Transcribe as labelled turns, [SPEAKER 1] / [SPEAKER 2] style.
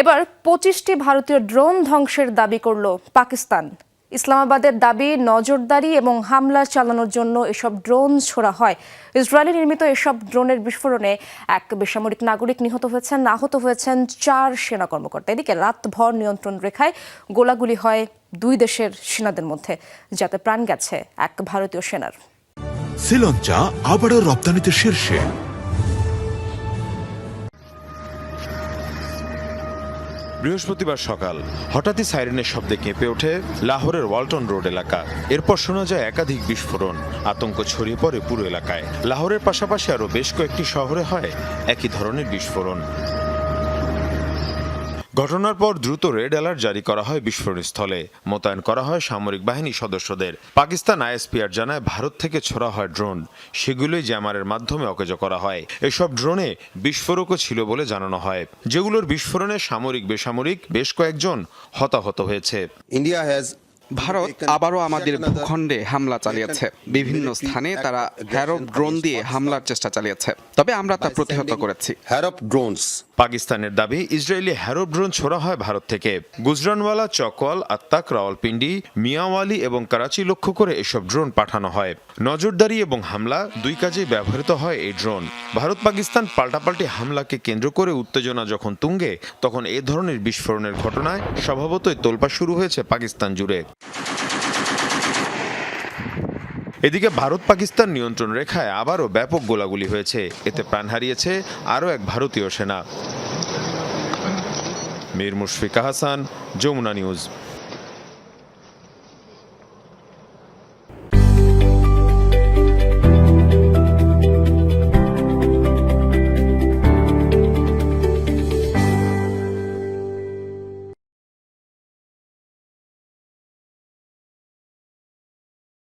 [SPEAKER 1] এবার পঁচিশটি ভারতীয় ড্রোন ধ্বংসের দাবি করল পাকিস্তান। ইসলামাবাদের দাবি, নজরদারি এবং হামলা চালানোর জন্য এসব ড্রোন ছোড়া হয়। ইসরায়েলি নির্মিত এসব ড্রোনের বিস্ফোরণে এক বেসামরিক নাগরিক নিহত হয়েছেন, আহত হয়েছেন চার সেনা কর্মকর্তা। এদিকে রাতভর নিয়ন্ত্রণ রেখায় গোলাগুলি হয় দুই দেশের সেনাদের মধ্যে, যাতে প্রাণ গেছে এক ভারতীয় সেনার।
[SPEAKER 2] শ্রীলঙ্কা আবারও রপ্তানিতে শীর্ষে।
[SPEAKER 3] বৃহস্পতিবার সকাল হঠাৎই সাইরেনের শব্দে কেঁপে ওঠে লাহোরের ওয়ালটন রোড এলাকা। এরপর শোনা যায় একাধিক বিস্ফোরণ, আতঙ্ক ছড়িয়ে পড়ে পুরো এলাকায়। লাহোরের পাশাপাশি আরও বেশ কয়েকটি শহরে হয় একই ধরনের বিস্ফোরণ। ঘটনার পর দ্রুত রেড অ্যালার্ট জারি করা হয় বিস্ফোরণস্থলে। মোতায়েন করা হয় সামরিক বাহিনী সদস্যদের। পাকিস্তান আইএসপিআর জানায় ভারত থেকে ছোড়া হয় ড্রোন। সেগুলোই জ্যামারের মাধ্যমে অকেজো করা হয়। এসব ড্রোনে বিস্ফোরকও ছিল বলে জানানো হয়। যেগুলোর বিস্ফোরণে সামরিক বেসামরিক বেশ কয়েকজন হতাহত হয়েছে।
[SPEAKER 4] India has
[SPEAKER 5] ভারত আবারও আমাদের ভূখণ্ডে হামলা চালিয়েছে। বিভিন্ন স্থানে তারা হ্যারো ড্রোন দিয়ে হামলার চেষ্টা চালিয়েছে। তবে আমরা তা প্রতিহত করেছি।
[SPEAKER 4] Harop drones.
[SPEAKER 3] পাকিস্তানের দাবি, ইসরায়েলি হ্যারো ড্রোন ছোড়া হয় ভারত থেকে। গুজরানওয়ালা চকওয়াল, আত্তাক, রাওয়ালপিন্ডি, মিয়াওয়ালি এবং করাচি লক্ষ্য করে এসব ড্রোন পাঠানো হয়। নজরদারি এবং হামলা দুই কাজেই ব্যবহৃত হয় এই ড্রোন। ভারত পাকিস্তান পাল্টাপাল্টি হামলাকে কেন্দ্র করে উত্তেজনা যখন তুঙ্গে, তখন এ ধরনের বিস্ফোরণের ঘটনায় স্বভাবতই তোলপা শুরু হয়েছে পাকিস্তান জুড়ে। এদিকে ভারত পাকিস্তান নিয়ন্ত্রণ রেখায় আবারও ব্যাপক গোলাগুলি হয়েছে। এতে প্রাণ হারিয়েছে আরও এক ভারতীয় সেনা। মীর মুশফিকা হাসান যমুনা নিউজ।